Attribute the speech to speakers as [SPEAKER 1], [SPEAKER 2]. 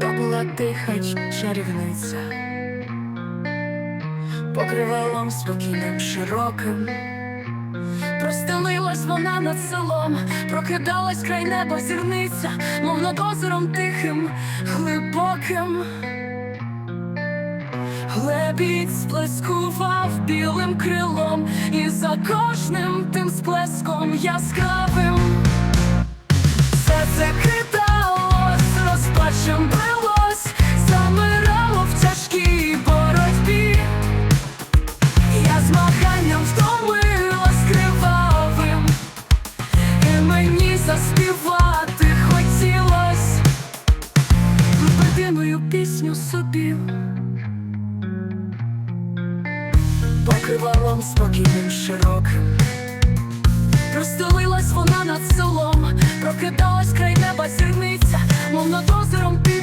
[SPEAKER 1] То була тиха чарівниця, покривалом спокійним широким. Простелилась вона над селом, прокидалась край неба зірниця, мов над озером тихим, глибоким. Лебідь сплескував білим крилом, кожним тим сплеском яскравим. Все це кидалось, розпачем билось, замирало в тяжкій боротьбі. Я змаганням втомилась кривавим, і мені заспівати хотілось єдиною пісню собі. Покривалом спокійним широким. Розстелилась вона над селом, прокидалась край неба зірниця, мов над озером під